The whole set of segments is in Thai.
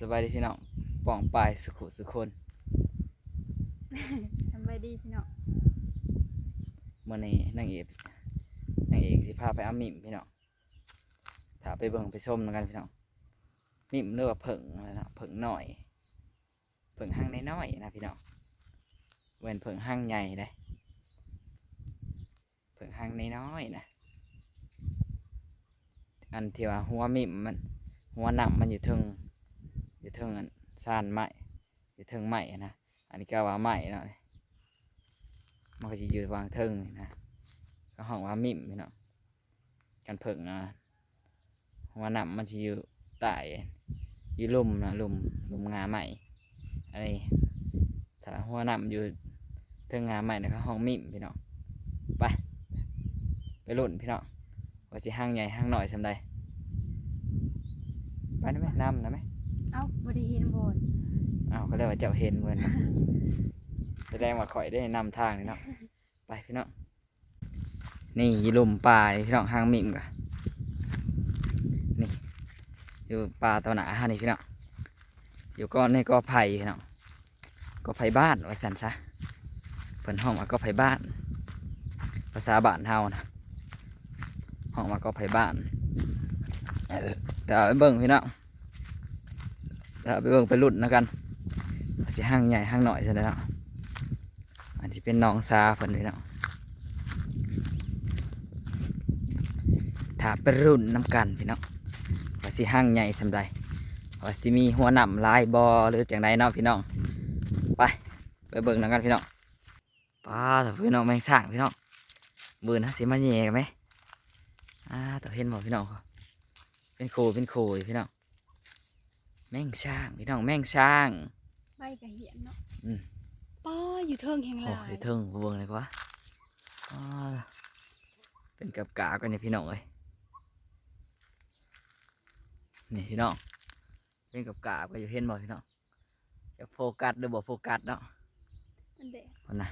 สบายดีพี่น้องป่องปลายสุขุสุคนสำบายดีพี่น้องเมื่อนี้นางเอกนางเอกสิพาไปอามิมพี่น้องถ้าไปเบิ่งไปชมนำกันพี่น้องมิมเรียกว่าเผิงอะไรนะเผิงหน่อย เผิงห้างน้อยๆนะพี่น้องเว้นเผิงห้างใหญ่ได้เผิงห้างน้อยๆนะอันที่ว่าหัวมิมมันหัวหนำมันอยู่เทิงอยู่ เทิงอันซานไม้อยู่เทิงไม้นะ อันนี้ก็ว่าไม้เนาะมันก็จะอยู่วางเทิงนะก็ห้องว่ามิ่มพี่เนาะกันเพิ่งนะหัวหนำมันจะอยู่ใต้อยู่ลุ่มนะลุ่มลุ่มงาไม้อันนี้ถ้าหัวหนำอยู่เทิงงาไม้นะครับห้องมิ่มพี่เนาะไปไปลุ่นพี่เนาะว่าจะห้างใหญ่ห้างหน่อยสำใดไปได้ไหมนำนะไหม อ้าบ่ได้เห็นบ่นอ้าวก็เรียกว่าเจ้าเห็นเหมือนนะแสดงว่าข่อยได้นำทางนี่เนาะไปพี่น้องนี่ยีลุมป่านี่พี่น้องห้างมิมกะนี่อยู่ป่าตัวหนาฮะนี่พี่น้องอยู่ก็ในก็ไผ่พี่น้องก็ไผ่บ้านไว้สันซะเพิ่นห้องว่าก็ไผ่บ้าน ภาษาบ้านเฮานะห้องว่าก็ไผ่บ้านเออเดี๋ยวเอาไปเบิ่งพี่น้องเดี๋ยวเอา ไปเบิ่งไปรุ่นนะกันอาจจะห้างใหญ่ห้างหน่อยใช่ไหมเนาะอันที่เป็นน้องซาเพิ่นเลยเนาะถ้าไปรุ่นน้ำกันพี่น้องว่าสิห้างใหญ่สำใดว่าสิมีหัวหนำลายบอหรือจังใดเนาะพี่น้องไปไปเบิ่งนำกันพี่น้องป้าแต่พี่น้องแมงช่างพี่น้องมือนะสิมาแย่ไหมอ่าแต่เห็นบ่พี่น้องเป็นโคเป็นโคพี่น้อง แม่งช่างพี่น้องแม่งช่างใบกะเหียนเนาะอืมป้ออยู่เทิงแห่งหโอ้ลายยเทิงบ่เบิ่งเลยกว่าอ้าวเป็นกับกากันนี่พี่น้องเอ้ยนี่พี่น้องเป็นกับกาก็อยู่เห็นบ่พี่น้องจะโฟกัสหรือบ่โฟกัสเนาะมันแดดคนนะ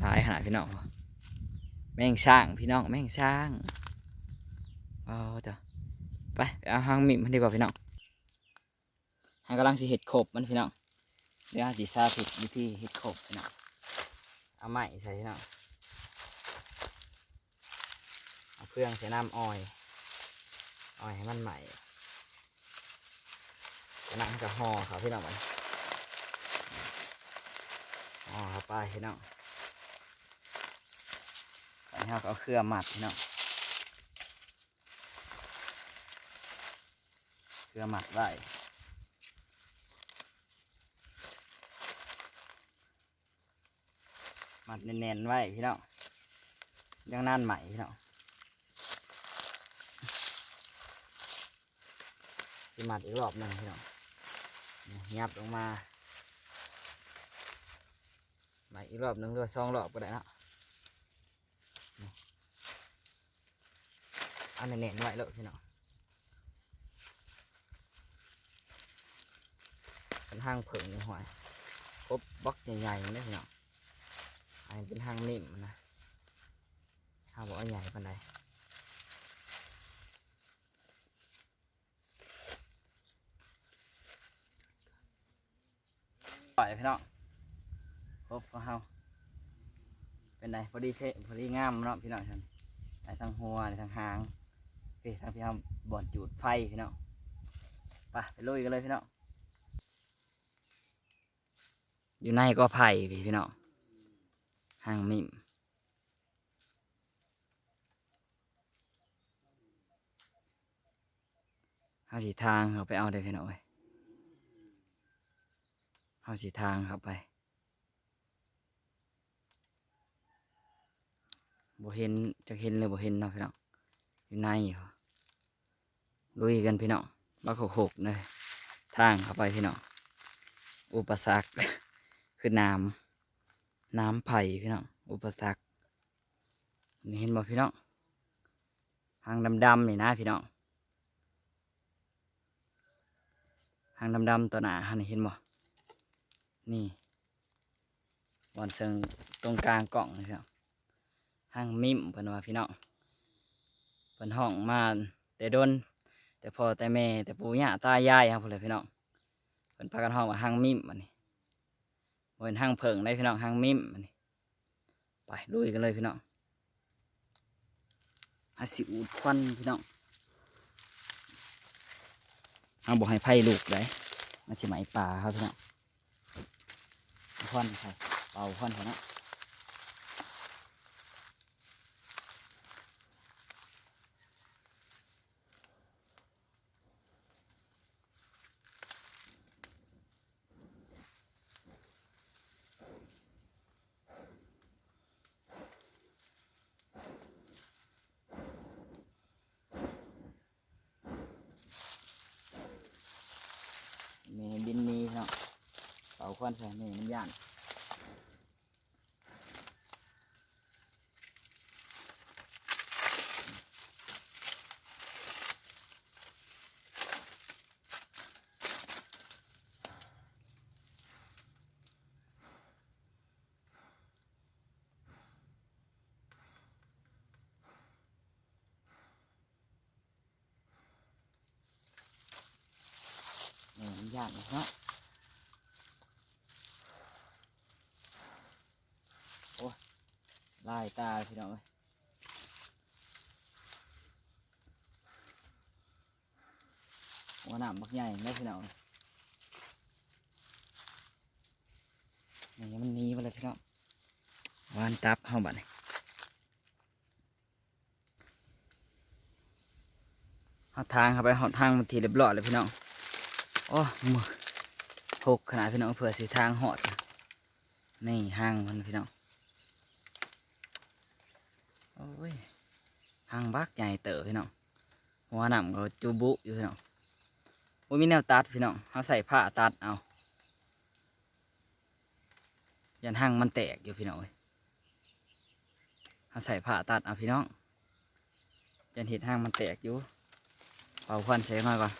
หลายขนาดพี่น้องบ่แม่งช่างพี่น้องแม่งช่างเอาเถอะไปไปเอาหางมิมมันดีกว่าพี่น้อง หากำลังสิเห็ดขบมันพี่น้องเดี๋ยวสิสาธิตวิธีเฮ็ดขบพี่นะเอาไม้ใส่เนาะเอาเครื่องใส่น้ำอ้อยอ้อยให้มันใหม่จากนั้นก็ห่อเขาพี่น้องมันห่อเข้าไปพี่น้องอันนี้เราเอาเครื่องหมัดพี่น้องเครื่องหมัดไว้ มัดแน่นๆไว้พี่น้องยังนั่นใหม่พี่น้องสิมัดอีกรอบหนึ่งพี่น้องยับลงมาใหม่อีกรอบหนึ่งหรือว่าสองรอบก็ได้เนาะนี่เอันแน่นๆไว้เลยพี่น้องเป็นห้างเผิงหอยครบบล็อกใหญ่ๆเลยพี่น้อง เป็นทางนิ่มนะทางบอกว่าใหญ่ปานใดปล่อยพี่น้องครบก็เฮาเป็นไงพอดีเทพอดีงามเนาะพี่น้องท่านไอ้ทางหัวไอ้ทางหางพี่ทางพี่ทำบ่อนจูดไฟพี่น้องไปไปลุยกันเลยพี่น้องอยู่ในก็ไผ่พี่พี่น้อง ห้างมิมเอาสีทางเขาไปเอาได้พี่น้องเอ้ยเอาสีทางเขาไปบ่เห็นจะเห็นเลยบ่เห็นเนาะพี่น้องอยู่ในเหรอลุยกันพี่น้องบักหกๆเลยทางเข้าไปพี่น้องอุปสรรคคือน้ำ น้ำไผ่พี่น้องอุปสรรคเห็นบ่พี่น้องหางดำๆนี่นะพี่น้องหางดำๆตัวหนาหันเห็นบ่นี่บอนเซิงตรงกลางกล่องนี่พี่น้องหางมิมเพิ่นว่าพี่น้องเพิ่นห้องมาแต่โดนแต่พ่อแต่แม่แต่ปู่ย่าตายายครับพุ่นเลยพี่น้องเพิ่นพากันห้องว่าห้างมิมมันนี่ บ่เป็นห้างเพิงได้พี่น้องห้างมิมมันนี่ไปลุยกันเลยพี่น้องอาสิอูดควันพี่น้องเอาบอกให้ไผ่ลูกได้มันสิไหมป่าครับพี่น้องควันครับเป่าควันเขาเนะ แม่บินมีเนาะเป่าค วันใส่แม่มันย่านแม่มันย่านเนาะโอ้ยลาย ตาพี่น้องเอ้ยหัวหนามบักใหญ่ได้พี่น้องเอ้ยแม่มันนีไปเลยพี่น้องวานตับเฮาบัดนี้เอาทางเข้าไปหอดทางมันทีเรียบร้อยเลยพี่น้องโอ้มือหกขนาดพี่น้องเผื่อสีทางหอดนี่ห้างมันพี่น้อง อ้ยห้างบักใหญ่เต๋อพี่น้องหัวหนำก็จูบุอยู่พี่น้องโอ้ยมีแนวตัดพี่น้องเขาใส่ผ้าตัดเอา ยันห้างมันแตกอยู่พี่น้องเขาใส่ผ้าตัดเอาพี่น้อง ยันเห็ดห้างมันแตกอยู่เป่าควันใส่หน่อยก่อน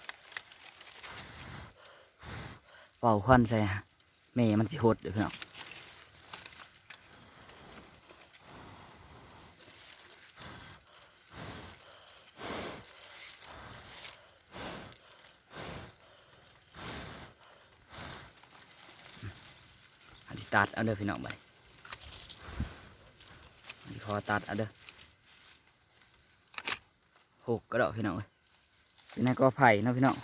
เป่าควันใส่ฮะแม่มันสิหดเดี๋ยวพี่น้อง ตัดเอาเด้อพี่น้องไปอันที่คอตัดเอาเด้อหกกระดอกพี่น้องเอ้ยอยู่ในกอไผ่เนาะพี่น้อง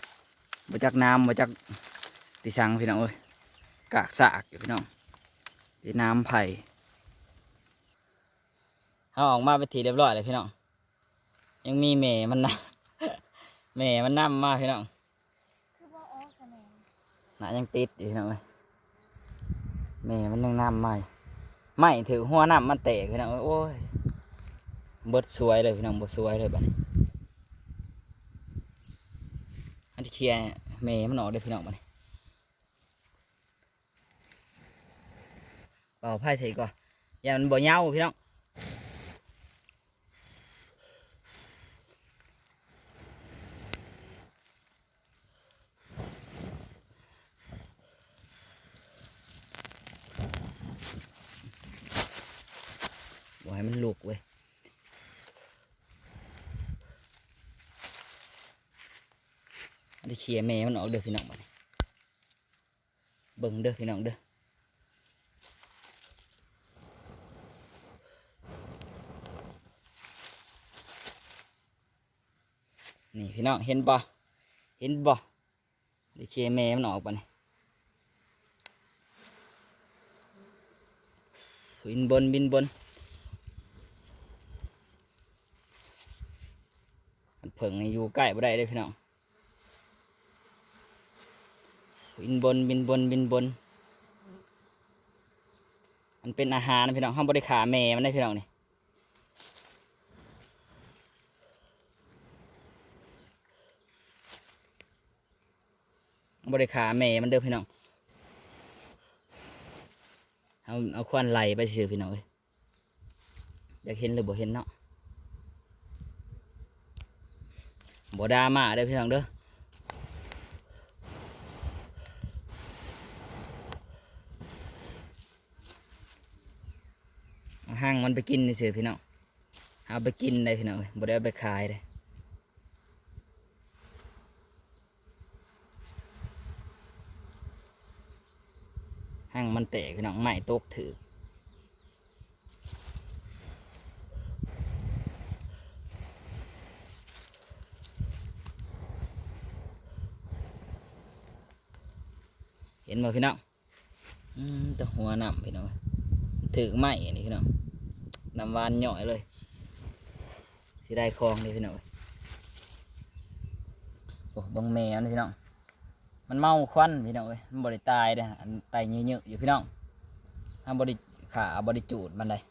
มาจากน้ำมาจากตีสังพี่น้องเอ้ยกากสากอยู่พี่น้องตีน้ำไผ่เอาออกมาไปนทีเรียบร้อยเลยพี่น้อง ยังมีแม่มันนะแม่มันนั่มมาพี่น้องคือว่าออกคะแนนหนายังติดอยู่พี่น้องเอ้ย แม่มันยังน้ำใหม่ใหม่ถือหัวน้ำมันเตะพี่น้องโอ้ยเบิดสวยเลยพี่น้องเบิดสวยเลยบัดนี้อันที่เคลียร์เนี่ยแม่มันออกได้พี่น้องบัดนี้เป่าไพ่ใส่ก่อนอย่ามันบ่เน่าพี่น้องบ่ให้มันลุกเว้ย อันนี้เคลียร์แม่มันออกเด้อพี่น้องบัดนี้เบิ่งเด้อพี่น้องเด้อนี่พี่น้องเห็นบ่เห็นบ่ดิเคแม่มันออกปะนี่บินบนบินบนมันเผิงนี่อยู่ใกล้บ่ได้เลยพี่น้อง บินบนบินบนบินบน มันเป็นอาหารนะพี่น้องห้ามบริขาแม่มันได้พี่น้องนี่บริขาแม่มันเด้อพี่น้องเอาเอาควันไหลไปสิพี่น้องเอ้ยอยากเห็นหรือบ่เห็นเนาะบ่ดามาเด้อพี่น้องเด้อ ห้างมันไปกินในเสือพี่น้องเอาไปกินได้พี่น้องเลยบ่ได้เอาไปขายเลยห้างมันแตกพี่น้องใหม่ตกถือเห็นไหมพี่น้องตัวหัวหนำพี่น้องถือไม้อันนี้พี่น้อง น้ำวานหน่อยเลยสิได้คลองเลยพี่น้องโอ้บังแมวนี่พี่น้องมันเมาควันพี่น้องเอ้ยมันบริตายเด้ออันตายเยอะๆอยู่พี่น้องห้ามบริขาบริจูดมันเลย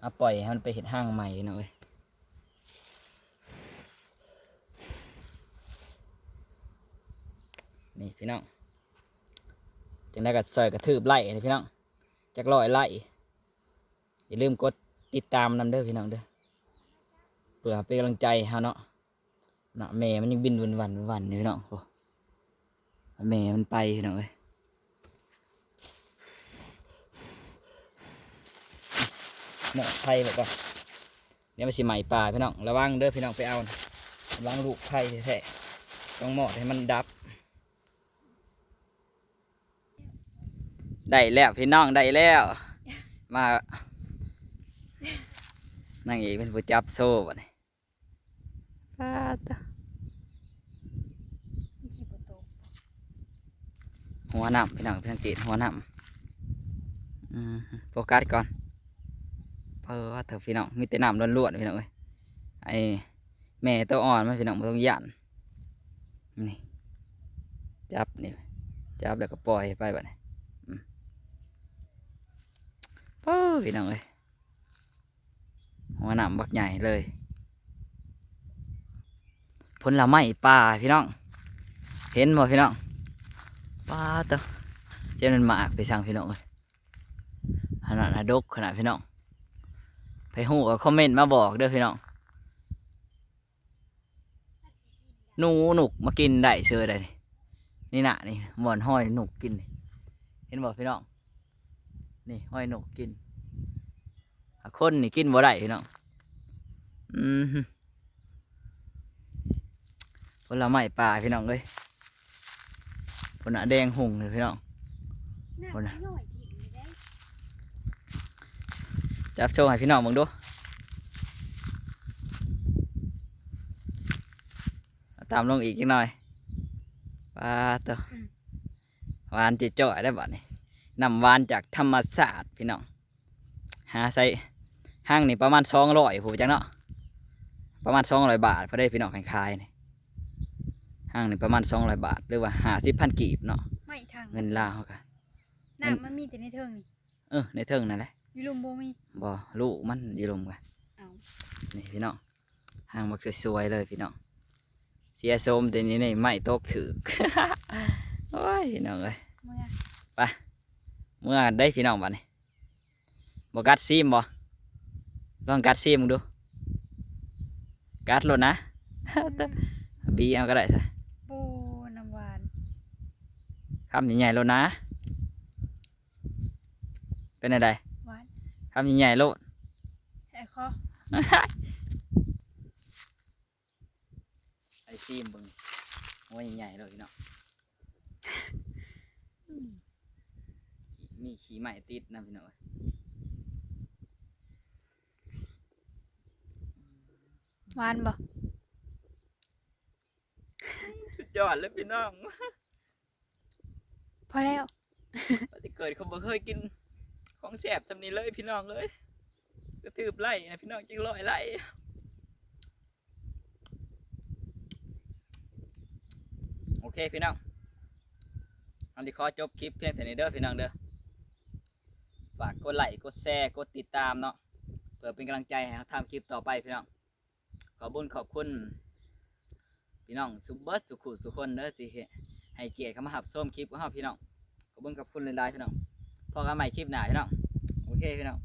เอาปล่อยให้มันไปเห็ดห้างใหม่พี่น้องเอ้ยนี่พี่น้องจังได้กับซอยกระทืบไล่นี่พี่น้องจักร้อยไล่ อย่าลืมกดติดตามนำเด้อพี่น้องเด้อเพื่อเป็นกำลังใจเฮาเนาะน่ะแม่มันยังบินวันวันวันๆนี่พี่น้องโอ้แม่มันไปพี่น้องเอ้ยหมอไผ่แบบว่าเนี่ยมันสิใหม่ป่าพี่น้องระวังเด้อพี่น้องไปเอาระวังลูกไผ่แท้ๆต้องหมอดให้มันดับได้แล้วพี่น้องได้แล้วมา นั่งเอกเป็นผู้จับโซ่บ่เนี่ยปาดตะมันสิบ่ตกหัวหนำพี่น้องเพื่อนติดหัวหนำอืมโฟกัสก่อนเพราะว่าเถอะพี่น้องมีแต่น้ำล้วนๆพี่น้องเอ้ยไอ้แม่ตัวอ่อนมันพี่น้องบ่ต้องยันนี่จับนี่จับแล้วก็ปล่อยไปแบบนี้อืมเป้อพี่น้องเอ้ย หัวหนำบักใหญ่เลยผลไม้ป่าพี่น้อง เห็นบ่พี่น้องป้าเตอเจ้ามันหมากไปสั่งพี่น้องเลยขนาดนะดกขนาดพี่น้องไปหูก็คอมเมนต์มาบอกเด้อพี่น้องหนูหนุกมากินได้เชื่อได้นี่นี่น่ะนี่หมอนห้อยหนุกกินเห็นบอกพี่น้องนี่ห้อยหนุกกิน คนนี่กินบ่ได้พี่น้องอืมฮึผลไม้ป่าพี่น้องเลยผลน่ะแดงหุ่งเลยพี่น้องน้ำเอานะน้อยถิ่นได้จับโชว์ให้พี่น้องมึงดูตามลงอีกจักหน่อยปลาตัวหวานจิจ่อยได้บ่นี่นำหวานจากธรรมศาสตร์พี่น้องหาใส่ ห้างนี่ประมาณสองร้อยผู้จังเนาะประมาณสองร้อยบาทพอได้พี่น้องขายๆนี่ห้างนี่ประมาณสองร้อยบาท หรือว่าห้าสิบพันกีบเนาะไม่ทางเงินลาวเขาก็น้ำมันมีแต่ในเทิงนี่เออในเทิงนั่นแหละอยู่ลุมบ่มีบ่ลูกมันอยืรวมกันเอานี่พี่น้องหางบักสวยๆเลยพี่น้องเสียโสมแต่นี้นี่ไม่ตกถือโอ้ยพี่น้องเอ้ยเมื่อเมื่อได้พี่น้องบัดนี้บ่กัดซีมบ่ ลองกัดซีมมึงดู กัดโลดนะ บีเอาก็ได้ซะปูน้ำหวานคำใหญ่ๆโลดนะ เป็นอะไรหวานคำใหญ่ๆโลดไอ้คอไอ้ซีมเบึงโอ้ยใหญ่ๆเลยพี่น้องอืมมีขี้ใหม่ติดนะพี่น้องเอ้ย หวานบ่สุดยอดเลยพี่น้องพอแล้วปฏิเกิดเขาบ่เคยกิน ของแสบสำนี้เลยพี่น้องเลยกระทืบไล่นะพี่น้องจิงร้อยไล่โอเคพี่น้องอันนี้ขอจบคลิปเพียงแต่นี้เด้อพี่น้องเด้อฝากกดไลค์กดแชร์กดติดตามเนาะเพื่อเป็นกำลังใจให้เราทำคลิปต่อไปพี่น้อง ขอบุญขอบคุณ พี่น้องสุเบิร์ตสุขุสุคนเด้อสิให้เกียรติเข้ามาหับส้มคลิปของเราพี่น้องขอบุญขอบคุณหลายๆพี่น้องพอกันใหม่คลิปหน้าพี่น้องโอเคพี่น้อง